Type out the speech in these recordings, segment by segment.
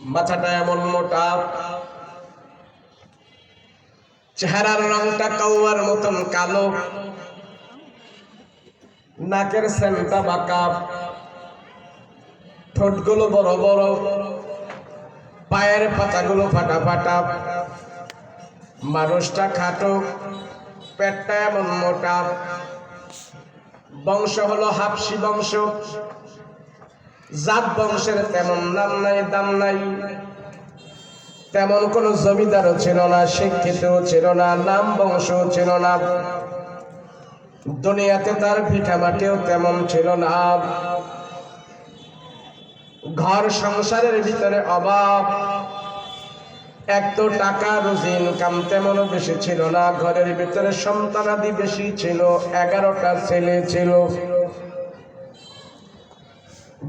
মাথাটা এমন মোটা। চেহারার রংটা কাউয়ার মতন কালো। নাকের সেন্টা বাঁকা। ঠোঁটগুলো বড় বড়। পায়ের পাতাগুলো ফাটা ফাটা। মানুষটা খাটো, পেটটা এমন মোটা। বংশ হলো হাফসি বংশ। জাত বংশের তেমন নাম নাই, দাম নাই। তেমন কোনো জমিদারও ছিল না শিক্ষিত ছিল না, নাম বংশ ছিল না। দুনিয়াতে তার ভিটা মাটিও তেমন ছিল না। ঘর সংসারের ভিতরে অভাব। এক তো টাকা, রুজি, ইনকাম তেমনও বেশি ছিল না। ঘরের ভিতরে সন্তানাদি বেশি ছিল, এগারোটা ছেলে ছিল।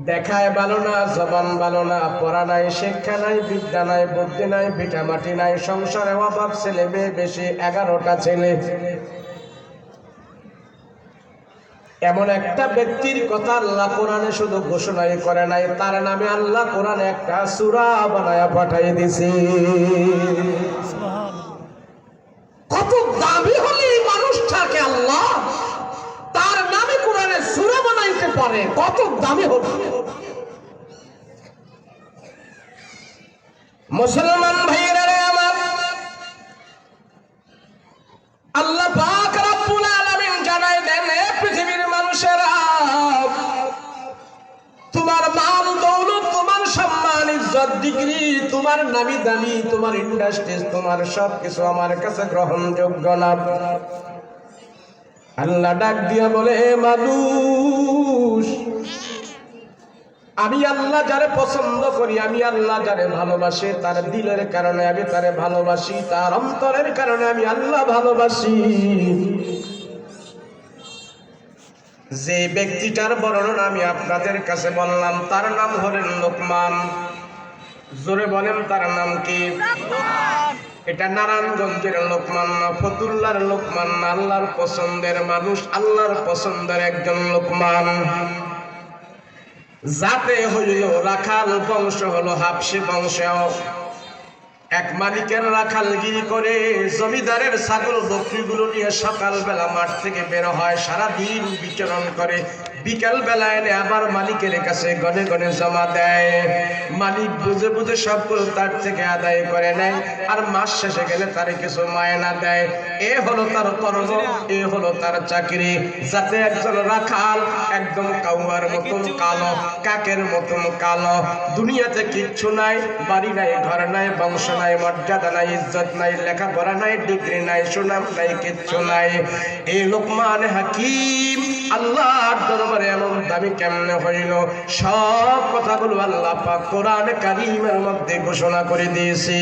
দেখায় ভালো না, জবান ভালো না, পড়া নাই, শিক্ষা নাই, বিদ্যা নাই, বুদ্ধি নাই, ভিটামাটি নাই, সংসারে অভাব, ছেলে মেয়ে বেশি, এগারোটা ছেলে। এমন একটা ব্যক্তির কথা আল্লাহ কোরআনে শুধু ঘোষণাই করে নাই, তার নামে আল্লাহ কোরআনে একটা সুরা বানায়া পাঠাই দিছে। কত দামি হলে এই মানুষটাকে আল্লাহ, তার নামে কোরআনে সুরা বানাইতে পারে, কত দামি হবে মুসলমান ভাইয়েরা আমার। আল্লাহ পাক পৃথিবীর তোমার মাল তোমার ডিগ্রি, তোমার নামি দামি, তোমার ইন্ডাস্ট্রিজ তোমার সব কিছু আমার কাছে গ্রহণযোগ্য না। আল্লাহ ডাক দিয়া বলে মানুষ আমি আল্লাহ যারে পছন্দ করি, আমি আল্লাহ যারে ভালোবাসি, তার দিলের কারণে আমি তারে ভালোবাসি, তার অন্তরের কারণে আমি আল্লাহ ভালোবাসি। যে ব্যক্তিটার বর্ণনা আমি আপনাদের কাছে বললাম, তার নাম হলেন লোকমান। জোরে বলেন, তার নাম কি? এটা নারায়ণগঞ্জের লোকমান না, ফতুল্লার লোকমান আল্লাহর পছন্দের মানুষ, আল্লাহর পছন্দের একজন লোকমান। যাতে হইল রাখাল বংশ হলো হাফসি বংশ। এক মালিকের রাখালগিরি করে জমিদারের ছাগল বকরিগুলো নিয়ে সকালবেলা মাঠ থেকে বের হয় সারা দিন বিচরণ করে। বিকাল বেলা এনে আবার মালিকের কাছে গনে গনে জমা দেয়। মালিক বুঝে বুঝে সবগুলো তার থেকে আদায় করে নেয় আর মাস শেষে গেলে তার কিছু মায়না দেয়। এ হলো তার কর্ম, এ হলো তার চাকরি। যাতে একজন রাখাল একদম কাউয়ার মতন কালো, কাকের মতন কালো। দুনিয়াতে কিচ্ছু নাই, বাড়ি নাই, ঘর নাই, বংশ নাই, মর্যাদা নাই, ইজ্জত নাই, লেখাপড়া নাই, ডিগ্রি নাই, সুনাম নাই, কিচ্ছু নাই। এই লোকমান হাকিম, আল্লাহর দরবারে এমন দামি কেমনে হইল? সব কথাগুলো আল্লাহ পাক কোরআন কারিমের মধ্যে ঘোষণা করে দিয়েছে।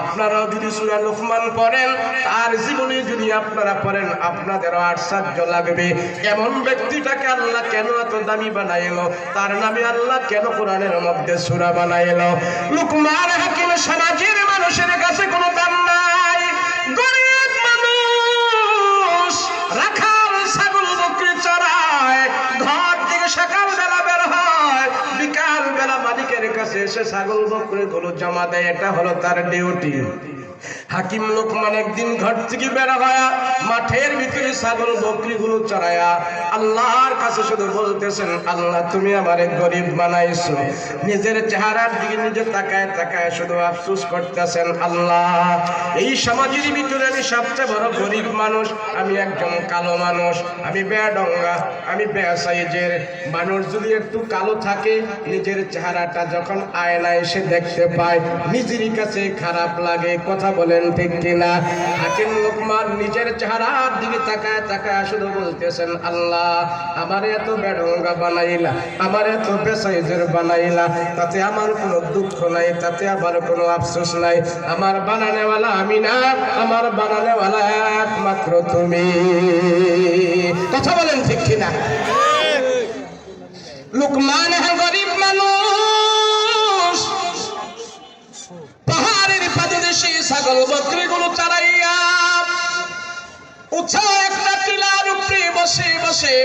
আপনারাও যদি সূরা লোকমান পড়েন, তার জীবনে যদি আপনারা পড়েন, আপনাদেরও আশ্চর্য লাগবে। এমন ব্যক্তিটাকে আল্লাহ কেন এত দামি বানাইলো? তার নামে আল্লাহ কেন কোরআনের মধ্যে সূরা বানাইলো? লুকমান হাকিম সমাজের ছাগল বকরি চড়ায়, ঘর থেকে সকাল বেলা বের বিকাল বেলা মালিকের কাছে এসে ছাগল বকরি গুলো জমা দেয়, এটা হলো তার ডিউটি হাকিম লোকমান একদিন ঘর থেকে বেড়া হয় মাঠের ভিতরে ছাগল বকরি গুলো চড়ায়া আল্লাহর কাছে শুধু বলতেছেন, আল্লাহ, তুমি আমারে গরিব বানাইছো। নিজের চেহারার দিকে নিজে তাকায় তাকায় শুধু আফসোস করতেছেন, আল্লাহ, এই সমাজের ভিতরে আমি সবচেয়ে বড় গরিব মানুষ, আমি একজন কালো মানুষ, আমি বেডঙ্গা, আমি বেসাইজের। মানুষ যদি একটু কালো থাকে, নিজের চেহারাটা যখন আয়নায় এসে দেখতে পায়, নিজেরই কাছে খারাপ লাগে, কথা বলেন ঠিক হাকিম লোকমান নিজের চেহারার দিকে তাকায় তাকায় শুধু বলতেছেন, আল্লাহ, আমার এত বেডঙ্গা বানাইলা, আমার এত বেসাইজের বানাইলা, তাতে আমার কোনো দুঃখ নাই, তাতে আমার কোনো আফসোস নাই। আমার বানানেওয়ালা আমি না, আমার বানানেওয়ালা একমাত্র তুমি। কথা বলেন ঠিক কিনা? লুকমান হ্যাঁ গরিব মানুষ। পাহাড়ের পাদদেশে গুলো চালাইয়া একটা টিলার উপরে বসে বসে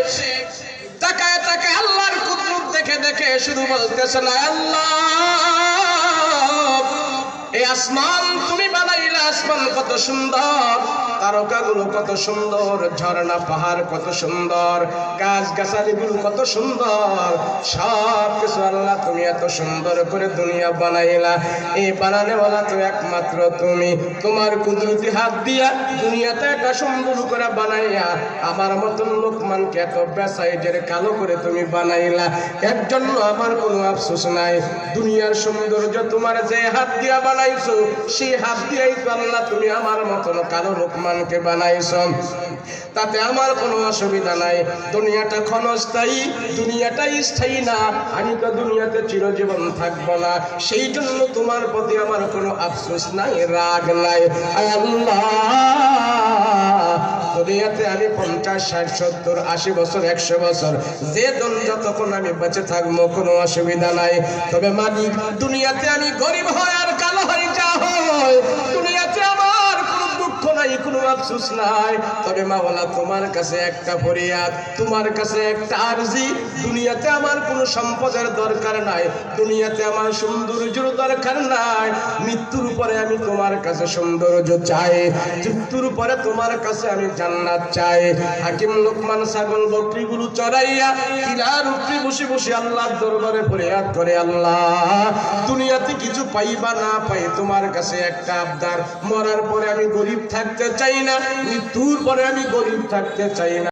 তাকায় তাকে আল্লাহর কুদরত দেখে দেখে শুধু বলতেছে না, আল্লাহ! এই আসমান তুমি বানাইলে আসমান কত সুন্দর, তারকাগুলো কত সুন্দর, ঝর্ণা পাহাড় কত সুন্দর গাছ গাছালিগুলো কত সুন্দর সব কিছু আল্লাহ তুমি এত সুন্দর করে দুনিয়া বানাইলা। এই বানানে বলা তো একমাত্র তুমি। তোমার কুদরতি হাত দিয়া দুনিয়াতে একটা সুন্দর করে বানাইয়া আমার মতন লোকমানকে এত বেসাইজের কালো করে তুমি বানাইলা। এর জন্য আমার কোনো আফসোস নাই। দুনিয়ার সৌন্দর্য তোমার যে হাত দিয়া বানাইছো সেই হাত দিয়াই আল্লাহ তুমি আমার মতন কালো লোকমানকে বানাইছো। তাতে আমার কোনো অসুবিধা নাই। দুনিয়াটা ক্ষণস্থায়ী, দুনিয়াটাই স্থায়ী না, আমি তো দুনিয়াতে চিরজীবন থাকব না। সেই জন্য তোমার প্রতি আমার কোনো আফসোস নাই, রাগ নাই। দুনিয়াতে আমি পঞ্চাশ, ষাট, সত্তর, আশি বছর, একশো বছর, যে জন যতক্ষণ আমি বেঁচে থাকব, কোনো অসুবিধা নাই। তবে মালিক, দুনিয়াতে আমি গরিব হয়ে আফসোস নাই। তবে মাওলা, তোমার কাছে একটা ফরিয়াদ, তোমার কাছে একটা আরজি। দুনিয়াতে আমার কোনো সম্পদের দরকার নাই, দুনিয়াতে আমার সৌন্দর্যের দরকার নাই। মৃত্যুর পরে আমি তোমার কাছে সৌন্দর্য চাই, মৃত্যুর পরে তোমার কাছে আমি জান্নাত চাই। হাকিম লোকমান ছাগল বকরিগুলো চড়াইয়া কিলার উপরে বসে বসে আল্লাহর দরবারে ফরিয়াদ করে, আল্লাহ, দুনিয়াতে কিছু পাইবা না পাই, তোমার কাছে একটা আবদার। মরার পরে আমি গরিব থাকতে চাই না মৃত্যুর পরে আমি গরিব থাকতে চাই না।